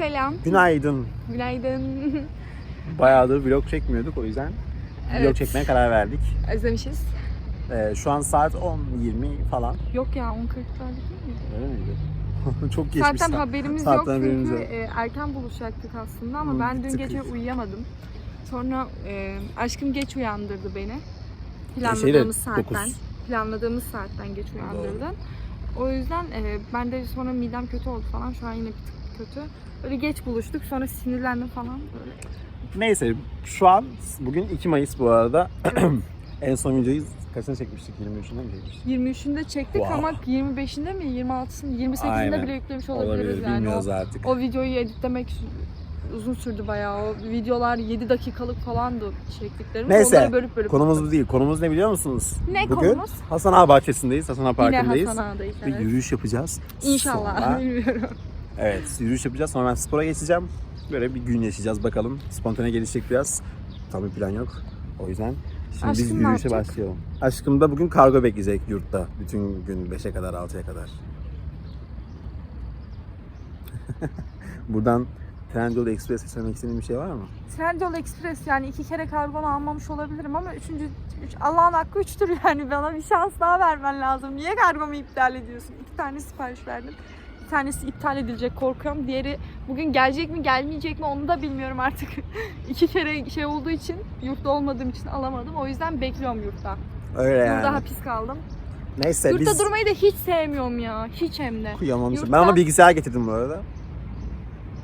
Selam. Günaydın. Günaydın. Bayağıdır vlog çekmiyorduk o yüzden vlog Evet. çekmeye karar verdik. Özlemişiz. Ee, şu an saat 10.20 falan. Yok ya 10.40 değil mi? Öyle miydi? Çok geçmiş. Zaten saat. haberimiz Saatten yok çünkü haberimiz yok. e, erken buluşacaktık aslında ama Hı, ben dün gece biz. uyuyamadım. Sonra e, aşkım geç uyandırdı beni. şeyde, Planladığımız saatten. dokuz. Planladığımız saatten geç uyandırdı. O yüzden e, ben de sonra midem kötü oldu falan. Şu an yine bir tık kötü. Böyle geç buluştuk sonra sinirlendim falan. Böyle. Neyse şu an bugün 2 Mayıs bu arada. en son videoyu kaçına çekmiştik? 23'ünde mi çekmiştik? 23'ünde çektik Wow. ama 25'inde mi 26'sında 28'inde Aynen. bile yüklemiş olabiliriz Olabilir yani. O, bilmiyoruz artık. o videoyu editlemek uzun sürdü bayağı. O videolar 7 dakikalık falandı çektiklerimiz. Neyse, Onları bölüp bölüp Konumuz bu değil. Konumuz ne biliyor musunuz? Ne Bugün konumuz? Hasan Ağa Bahçesi'ndeyiz. Hasan Ağa Yine Parkı'ndayız. Hasan Ağa'dayız. Bir Evet. yürüyüş yapacağız. İnşallah. Sonra- Bilmiyorum. Evet yürüyüş yapacağız sonra ben spora geçeceğim. Böyle bir gün yaşayacağız bakalım. Spontane gelişecek biraz. Tam bir plan yok. O yüzden şimdi biz Aşkım ne yürüyüşe yapacak? başlayalım. Aşkım da bugün kargo bekleyecek yurtta. Bütün gün 5'e kadar 6'ya kadar. Buradan Trendyol Express'e söylemek istediğin bir şey var mı? Trendyol Express yani iki kere kargonu almamış olabilirim ama üçüncü, üç, Allah'ın hakkı üçtür yani bana bir şans daha vermen lazım. Niye kargomu iptal ediyorsun? İki tane sipariş verdim. Bir tanesi iptal edilecek korkuyorum. Diğeri bugün gelecek mi gelmeyecek mi onu da bilmiyorum artık. iki kere şey olduğu için yurtta olmadığım için alamadım. O yüzden bekliyorum yurtta. Öyle yani. Yurda hapis kaldım. Neyse Yurtta biz durmayı da hiç sevmiyorum ya. Hiç hem de. kıyamamışım. Yurtta- Ben ona bilgisayar getirdim bu arada.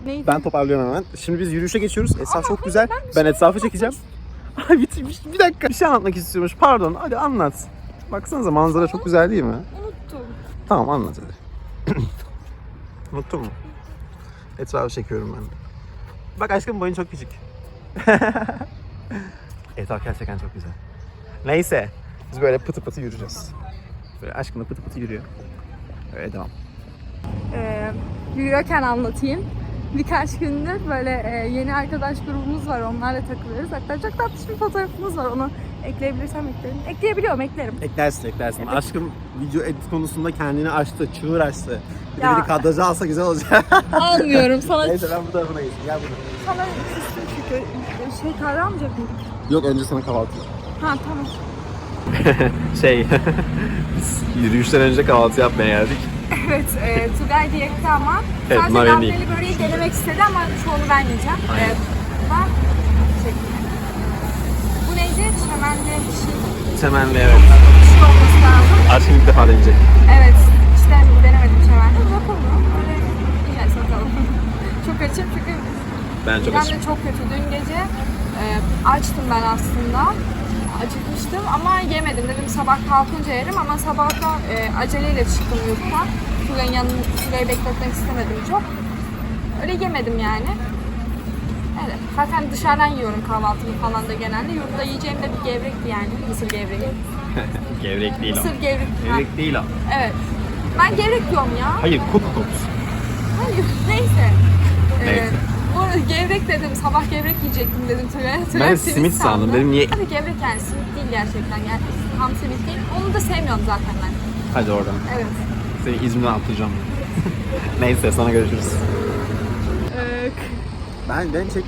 Neydi? Ben toparlıyorum hemen. Şimdi biz yürüyüşe geçiyoruz. Etraf çok güzel. Ben etrafı çekeceğim. Ay bitirmiş. Bir dakika. Bir şey anlatmak istiyormuş. Pardon. Hadi anlat. Baksanıza manzara çok güzel değil mi? Unuttum. Tamam anlat hadi. Unuttun mu? Etrafı çekiyorum ben. Bak aşkım boyun çok küçük. Etraf gerçekten çok güzel. Neyse. Biz böyle pıtı pıtı yürüyeceğiz. Böyle aşkım da pıtı pıtı yürüyor. Öyle devam. Ee, yürüyorken anlatayım. Birkaç gündür böyle e, yeni arkadaş grubumuz var. Onlarla takılıyoruz. Hatta çok tatlış bir fotoğrafımız var. Onu ekleyebilirsem eklerim. Ekleyebiliyorum, eklerim. Eklersin eklersin. Aşkım video edit konusunda kendini açtı, çığır açtı. Bir de Ya. beni kadraja alsa güzel olacak. Almıyorum. Sana Neyse ben bu tarafına geçeyim. Gel burada. sana küstüm çünkü. Şey kahve almayacak mıydık? Yok önce sana kahvaltı. Ha tamam. Şey, biz yürüyüşten önce kahvaltı yapmaya geldik. Evet, e, Tugay diyekti ama Evet, sadece benim değil. Gamze'li böreği denemek istedi ama çoğunu ben yiyeceğim. Aynen. E. Şeklinde. Bu neydi? Çemenli bir şey, Temenli evet. bir şey olması lazım. Aşkım ilk defa deneyecek. Evet, işte denemedim çemenli. Bakalım. Öyle yiyeceğiz bakalım. çok açım çünkü Ben çok açım. de çok kötü. Dün gece e, açtım ben aslında. Acıkmıştım ama yemedim. Dedim sabah kalkınca yerim ama sabah da e, aceleyle çıktım yurttan. Tugay'ın yanını Tugay'ı bekletmek istemedim çok. Öyle yemedim yani. Evet. Zaten dışarıdan yiyorum kahvaltımı falan da genelde. Yurtta yiyeceğim de bir gevrekti yani. Mısır gevreği. Gevrek değil Mısır gevrek. Ha, Gevrek değil o. Evet. Ben gevrek diyorum ya. Hayır, koku kokusu. Hayır, neyse. Ee, Neyse. bu arada gevrek dedim, sabah gevrek yiyecektim dedim Tugay'a. Tugay Ben simit simit sandım. Dedim niye? Tabii gevrek yani simit değil gerçekten. Yani tam simit değil. Onu da sevmiyorum zaten ben. Hadi oradan. Evet. Seni İzmir'den atlayacağım. Neyse sana görüşürüz. Ben, ben çek...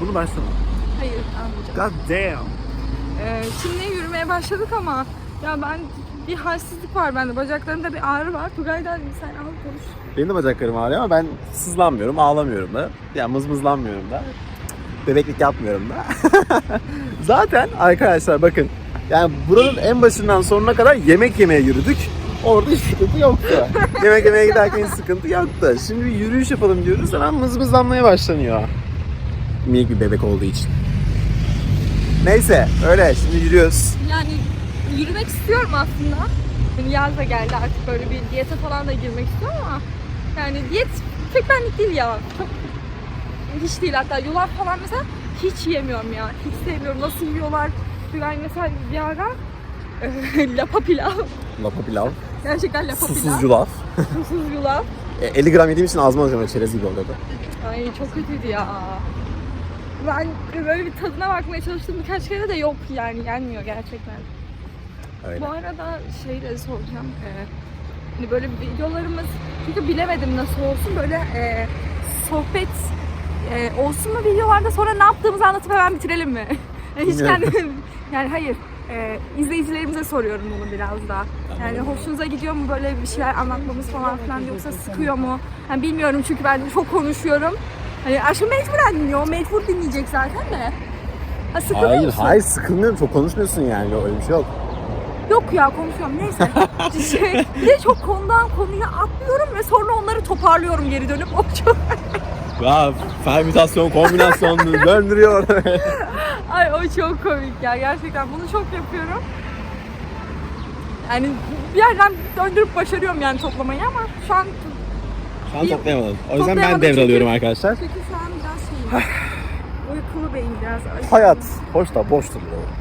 Bunu başlama. hayır, almayacağım. God damn. Ee, şimdi yürümeye başladık ama ya ben bir halsizlik var bende. Bacaklarımda bir ağrı var. Tugay da sen al konuş. Benim de bacaklarım ağrıyor ama ben sızlanmıyorum, ağlamıyorum da. Yani mızmızlanmıyorum da. Bebeklik yapmıyorum da. Zaten arkadaşlar bakın. Yani buranın en başından sonuna kadar yemek yemeye yürüdük. Orada hiç sıkıntı yoktu. yemek yemeye giderken hiç sıkıntı yoktu. Şimdi bir yürüyüş yapalım diyoruz. Hemen mızmızlanmaya başlanıyor. Minik bir bebek olduğu için. Neyse öyle şimdi yürüyoruz. Yani yürümek istiyorum aslında. Yani yaz da geldi artık böyle bir diyete falan da girmek istiyorum ama yani diyet pek benlik değil ya. Çok hiç değil hatta yulaf falan mesela hiç yemiyorum ya. Hiç sevmiyorum. Nasıl yiyorlar? Yani mesela bir ara lapa pilav. Lapa pilav. Gerçekten lapa pilav. Susuz yulaf. Susuz yulaf. E, 50 gram yediğim için ağzıma alacağım. Çerez gibi oluyordu. Ay çok kötüydü ya. Ben böyle bir tadına bakmaya çalıştım birkaç kere de yok yani yenmiyor gerçekten. Öyle. Bu arada şey de soracağım. Ee, hani böyle videolarımız çünkü bilemedim nasıl olsun böyle e, sohbet e, olsun mu videolarda sonra ne yaptığımızı anlatıp hemen bitirelim mi? Hiç kendim yani hayır e, izleyicilerimize soruyorum bunu biraz da. Yani hoşunuza gidiyor mu böyle bir şeyler anlatmamız falan filan yoksa sıkıyor mu? Yani bilmiyorum çünkü ben çok konuşuyorum. Hani aşkım mecburen dinliyor. Mecbur dinleyecek zaten de. Ha, sıkılıyor Hayır musun? hayır sıkılmıyorum çok konuşmuyorsun yani öyle bir şey yok. Yok ya konuşuyorum neyse. şey, bir de çok konudan konuya atlıyorum ve sonra onları toparlıyorum geri dönüp. O çok... Ya fermentasyon kombinasyonunu döndürüyor. Ay o çok komik ya gerçekten bunu çok yapıyorum. Yani bir yerden döndürüp başarıyorum yani toplamayı ama şu an Şu an toplayamadım. O yüzden ben devralıyorum çünkü- arkadaşlar. çünkü şu an biraz şeyim. Uykulu beyin biraz. Ay, Hayat hoş da boştur lo.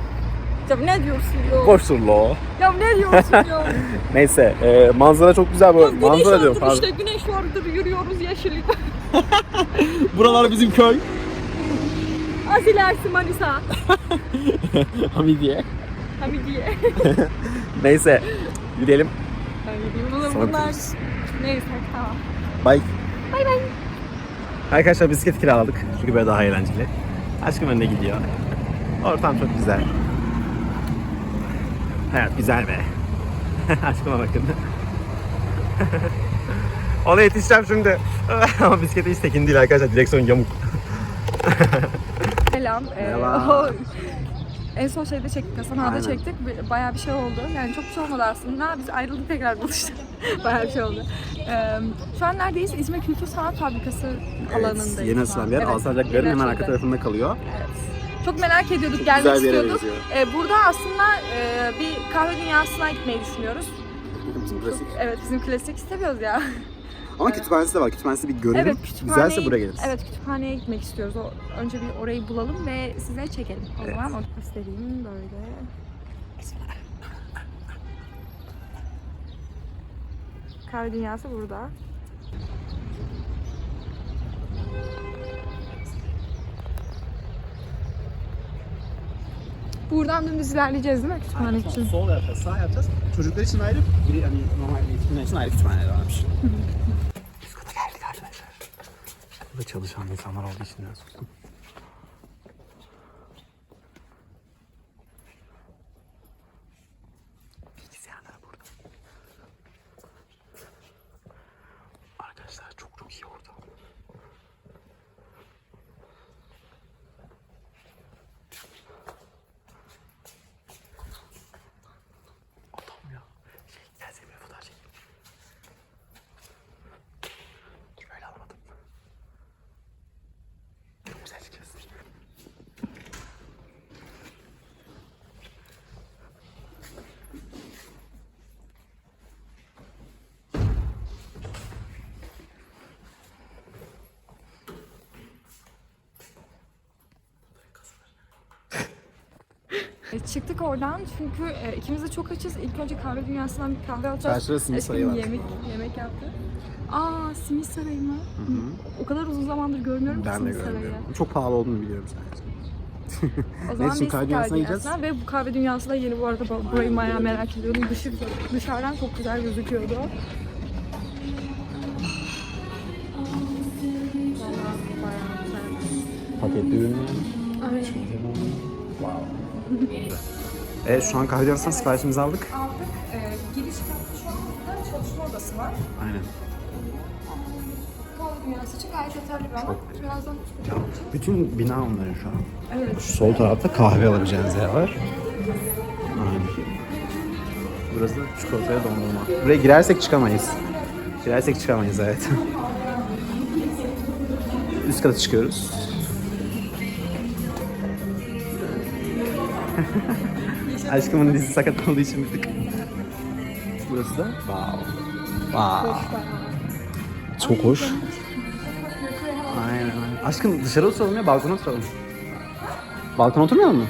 Ya ne diyorsun ya? Boştur lo. Ya ne diyorsun ya? Neyse e, manzara çok güzel bu. Ya güneş Manzara diyorum pardon. işte güneş vardır yürüyoruz yeşillik. Buralar bizim köy. Az ilerisi Manisa. Hamidiye. Hamidiye. Neyse yürüyelim. Ben gideyim. Bunlar, Sonra bunlar... görüşürüz. Neyse tamam. Bye. Bay bay. Arkadaşlar bisiklet kiraladık. Çünkü böyle daha eğlenceli. Aşkım önüne gidiyor. Ortam çok güzel. Hayat güzel be. Aşkıma bakın. Ona yetişeceğim şimdi. Ama bisiklete hiç tekin değil arkadaşlar. Direksiyon yamuk. Selam. Ee, Merhaba. en son şeyde çektik, Hasan Ağa'da Aynen. çektik. Bayağı bir şey oldu. Yani çok bir şey olmadı aslında. Biz ayrıldık tekrar buluştuk. Bayağı bir şey oldu. Ee, şu an neredeyiz? İzmir Kültür Sanat Fabrikası alanındayız. yeni açılan an. bir yer. Evet, Alsancak hemen arka tarafında kalıyor. Evet. Çok merak ediyorduk, gelmek bir yere istiyorduk. Ee, burada aslında e, bir kahve dünyasına gitmeyi düşünüyoruz. Bizim klasik. Evet, bizim klasik istemiyoruz ya. Ama kütüphanesi de var. Kütüphanesi bir görelim. Evet, Güzelse buraya geliriz. Evet, kütüphaneye gitmek istiyoruz. O, önce bir orayı bulalım ve size çekelim. O Evet. zaman göstereyim böyle. Kahve dünyası burada. Buradan dümdüz ilerleyeceğiz değil mi kütüphane için? Sol yapacağız, sağ yapacağız. Çocuklar için ayrı, biri hani normal yetişkinler için ayrı kütüphaneler varmış. Biz burada geldik arkadaşlar. Burada çalışan insanlar olduğu için biraz sustum. Bilgisayarlar burada. Arkadaşlar çok çok iyi ortam. Adam ya. Şey, gel seni bir fotoğraf çekeyim. Dur böyle alamadım. Çok güzel çıkıyorsun. E, Çıktık oradan çünkü e, ikimiz de çok açız. İlk önce kahve dünyasından bir kahve alacağız. Karşıda simit Aşkım sarayı var. Yemek, yemek yaptı. Aa simit sarayı mı? O kadar uzun zamandır görmüyorum Ben simit sarayı. Çok pahalı olduğunu biliyorum sadece. O zaman biz kahve dünyasına gideceğiz? Ve bu kahve dünyası da yeni bu arada bu- burayı bayağı merak ediyordum. Dışı, dışarıdan çok güzel gözüküyordu. Paketli ürünler. Ay, Wow. Evet şu an kahve dünyasından siparişimizi aldık. aldık. Ee, giriş katta şu anda çalışma odası var. Aynen. Kahve dünyası için gayet yeterli bir birazdan Bütün bina onların şu an. Evet. Şu sol tarafta kahve alabileceğiniz yer var. Aynen. Burası da çikolataya dondurma. Buraya girersek çıkamayız. Girersek çıkamayız evet. Üst kata çıkıyoruz. Aşkımın dizisi sakat olduğu için bir tık. Burası da wow. Wow. Çok hoş. Aynen. Aşkım dışarı oturalım ya balkona oturalım. Balkona? Balkon mu?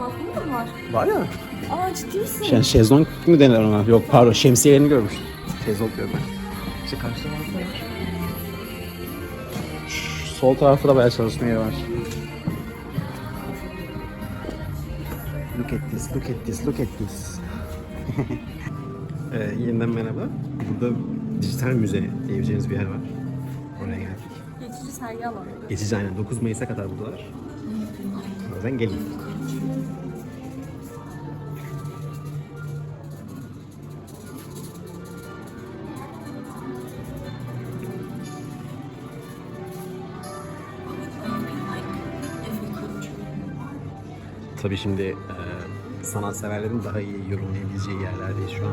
Balkon mu var? Var ya. Aa ciddi misin? Yani şezlong mu denir ona? Yok pardon şemsiyelerini görmüş. Şezlong diyorum ben. İşte karşıda var. Sol tarafta da bayağı çalışma yeri var. Look at this, look at this, look at this. ee, yeniden merhaba. Burada dijital müze diyebileceğiniz bir yer var. Oraya geldik. sergi alanı. Geçici aynen 9 Mayıs'a kadar buradalar. O yüzden gelin. Tabii şimdi e, sanatseverlerin daha iyi yorumlayabileceği yerlerdeyiz şu an.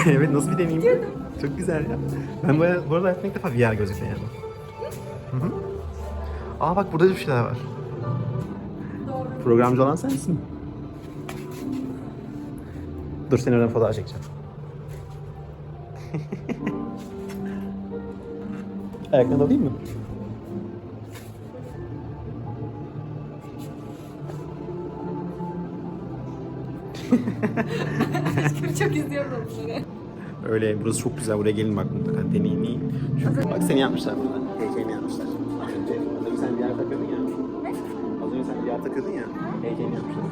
evet nasıl bir deneyim? Çok güzel ya. Ben bu, bu arada ilk defa VR gözüküyor yani. Hı hı. Aa bak burada da bir şeyler var. Programcı olan sensin. Dur seni oradan fotoğraf çekeceğim. Ayaklarını alayım mı? Çok izliyorum bunları. Öyle burası çok güzel. Buraya gelin bak mutlaka deneyimleyin. Çünkü bak seni yapmışlar burada. Heykelini yapmışlar. Az önce, az önce sen bir yer takıyordun ya. Ne? Az önce sen bir yer takıyordun ya. Heykelini yapmışlar.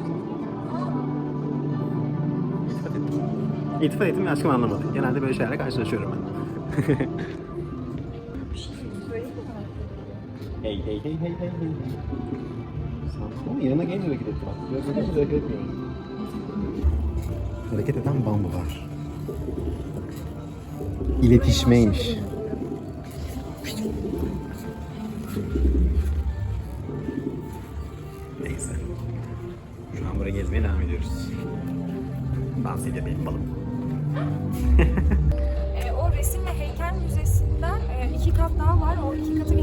İltifat ettim. İltifat ettim ve aşkım anlamadı. Genelde böyle şeylerle karşılaşıyorum ben. hey hey hey hey hey hey. Ama yanına gelince hareket etti bak. Biraz önce hareket etmiyor. Hareket eden bambular. İletişmeymiş. Neyse. Şu an buraya gezmeye devam ediyoruz. Dans edelim balım. E, o resim ve heykel müzesinden e, iki kat daha var. O iki katı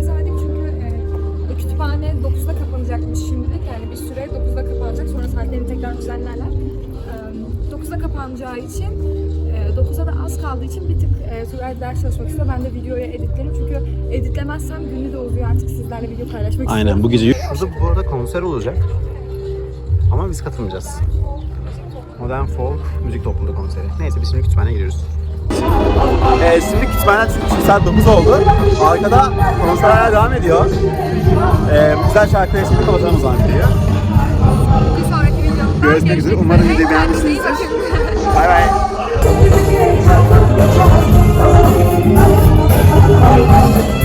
kapanacakmış şimdilik. Yani bir süre 9'da kapanacak. Sonra saatlerini tekrar düzenlerler. E, 9'da kapanacağı için e, 9'a da az kaldığı için bir tık e, Turay ders çalışmak istiyor. Ben de videoya editlerim çünkü editlemezsem günü de uzuyor artık sizlerle video paylaşmak Aynen bu gece. Şurada bu arada konser olacak. Ama biz katılmayacağız. Modern Folk Müzik Topluluğu konseri. Neyse biz şimdi kütüphaneye gidiyoruz. Ee, şimdi kütüphaneden çıkmış saat 9 oldu. Arkada konserler devam ediyor. Ee, güzel şarkıları şimdi kapatalım o zaman videoyu. Bir sonraki videomda Görüşmek üzere. Umarım videoyu beğenmişsinizdir. Bay bay. Thank you.